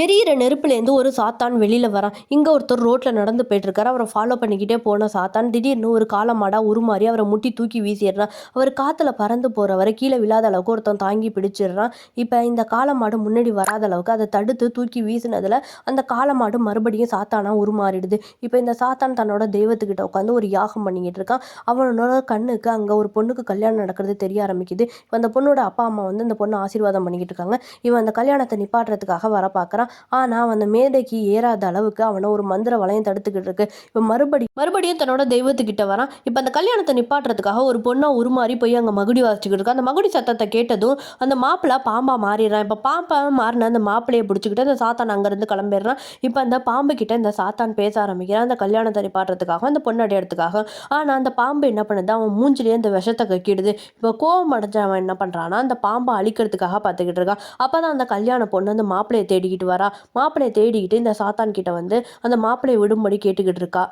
எரியிற நெருப்புலேருந்து ஒரு சாத்தான் வெளியில் வரான் இங்கே ஒருத்தர் ரோட்டில் நடந்து போயிட்டுருக்காரு. அவரை ஃபாலோ பண்ணிக்கிட்டே போன சாத்தான் திடீர்னு ஒரு காலமாடா உருமாறி அவரை முட்டி தூக்கி வீசிடுறான் அவர் காற்றுல பறந்து போகிறவரை கீழே விழாத அளவுக்கு ஒருத்தன் தாங்கி பிடிச்சிடுறான். இப்போ இந்த காலமாடு முன்னாடி வராத அளவுக்கு அதை தடுத்து தூக்கி வீசினதில் அந்த காலமாடு மறுபடியும் சாத்தானாக உருமாறிடுது. இப்போ இந்த சாத்தான் தன்னோட தெய்வத்துக்கிட்ட உட்காந்து ஒரு யாகம் பண்ணிக்கிட்டு இருக்கான். அவனோட கண்ணுக்கு அங்கே ஒரு பொண்ணுக்கு கல்யாணம் நடக்கிறது தெரிய ஆரம்பிக்குது. இப்போ அந்த பொண்ணோட அப்பா அம்மா வந்து அந்த பொண்ணை ஆசீர்வாதம் பண்ணிக்கிட்டு இருக்காங்க. இவன் அந்த கல்யாணத்தை நிப்பாட்டுறதுக்காக வர பார்க்குறான் ஆனால் அந்த மேடைக்கு ஏறாத அளவுக்கு அவனை ஒரு மந்திர வளையம் தடுத்துக்கிட்டு இருக்கு. இப்போ மறுபடி மறுபடியும் தன்னோட தெய்வத்துக்கிட்ட வரான். இப்போ அந்த கல்யாணத்தை நிப்பாட்டுறதுக்காக ஒரு பொண்ணா உருமாறி போய் அங்கே மகுடி வாசிச்சுக்கிட்டு இருக்கு. அந்த மகுடி சத்தத்தை கேட்டதும் அந்த மாப்பிள்ளை பாம்பா மாறிடுறான். இப்போ பாம்பா மாறின அந்த மாப்பிள்ளையை பிடிச்சிக்கிட்டு அந்த சாத்தான் அங்கேருந்து கிளம்பிடுறான். இப்போ அந்த பாம்பு கிட்ட இந்த சாத்தான் பேச ஆரம்பிக்கிறான். அந்த கல்யாணத்தை நிப்பாட்டுறதுக்காக அந்த பொண்ணு அடையிறதுக்காக ஆனால் அந்த பாம்பு என்ன பண்ணுது? அவன் மூஞ்சிலேயே அந்த விஷத்தை கக்கிடுது. இப்போ கோவம் அடைஞ்ச அவன் என்ன பண்ணுறான்னா அந்த பாம்பை அழிக்கிறதுக்காக பார்த்துக்கிட்டு இருக்கான். அப்போ தான் அந்த கல்யாண பொண்ணு அந்த மாப்பிள்ளையை தேடிக்கிட்டு வரா மாப்பிள்ளையை தேடிக்கிட்டு இந்த சாத்தான் கிட்ட வந்து அந்த மாப்பிள்ளையை விடும்படி கேட்டுக்கிட்டு இருக்கா.